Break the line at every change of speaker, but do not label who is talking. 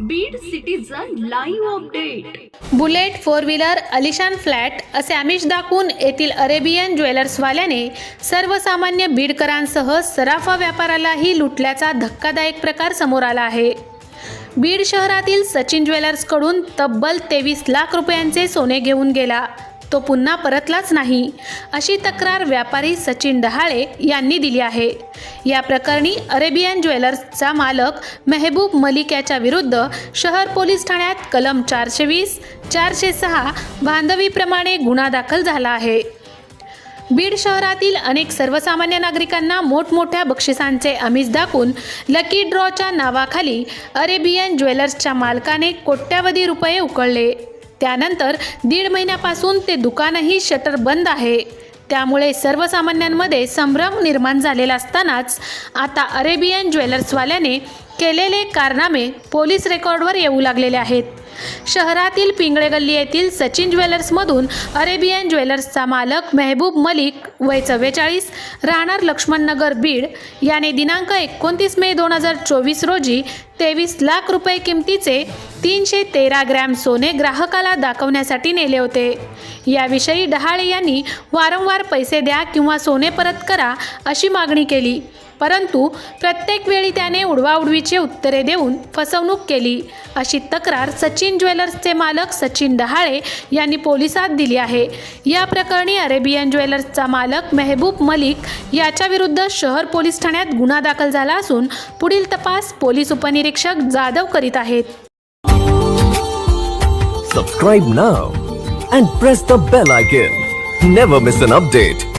Beed citizen live update
bullet four wheeler अलिशान flat असे आमिष दाखवून येथील अरेबियन ज्वेलर्सवाल्याने सर्वसामान्य बीडकरांसह सराफा व्यापारालाही लुटल्याचा धक्कादायक प्रकार समोर आला आहे. बीड शहरातील सचिन ज्वेलर्सकडून तब्बल तेवीस लाख रुपयांचे सोने घेऊन गेला. तो पुन्हा परतलाच नाही अशी तक्रार व्यापारी सचिन डहाळे यांनी दिली आहे. या प्रकरणी अरेबियन ज्वेलर्सचा मालक मेहबूब मलिक याच्या विरुद्ध शहर पोलीस ठाण्यात कलम चारशे वीस चारशे सहा बांधवीप्रमाणे गुन्हा दाखल झाला आहे. बीड शहरातील अनेक सर्वसामान्य नागरिकांना मोठमोठ्या बक्षिसांचे आमिष दाखवून लकी ड्रॉच्या नावाखाली अरेबियन ज्वेलर्सच्या मालकाने कोट्यावधी रुपये उकळले. त्यानंतर दीड महिन्यापासून ते दुकानही शटर बंद आहे. त्यामुळे सर्वसामान्यांमध्ये संभ्रम निर्माण झालेला असतानाच आता अरेबियन ज्वेलर्सवाल्याने केलेले कारनामे पोलीस रेकॉर्डवर येऊ लागलेले आहेत. शहरातील पिंगळे गल्ली येथील सचिन ज्वेलर्समधून अरेबियन ज्वेलर्सचा मालक मेहबूब मलिक वय चव्वेचाळीस राहणार लक्ष्मणनगर बीड याने दिनांक एकोणतीस मे दोन हजार चोवीस रोजी तेवीस लाख रुपये किमतीचे तीनशे तेरा ग्रॅम सोने ग्राहकाला दाखवण्यासाठी नेले होते. याविषयी डहाळे यांनी वारंवार पैसे द्या किंवा सोने परत करा अशी मागणी केली. परंतु प्रत्येक वेळी त्याने उडवाउडवीचे उत्तरे देऊन फसवणूक केली अशी तक्रार सचिन ज्वेलर्सचे मालक सचिन डहाळे यांनी पोलिसात दिली आहे या प्रकरणी अरेबियन ज्वेलर्सचा मालक मेहबूब मलिक याच्या विरुद्ध शहर पोलीस ठाण्यात गुन्हा दाखल झाला असून पुढील तपास पोलीस उपनिरीक्षक जाधव करीत आहेत
Subscribe now and press the bell icon. Never miss an update.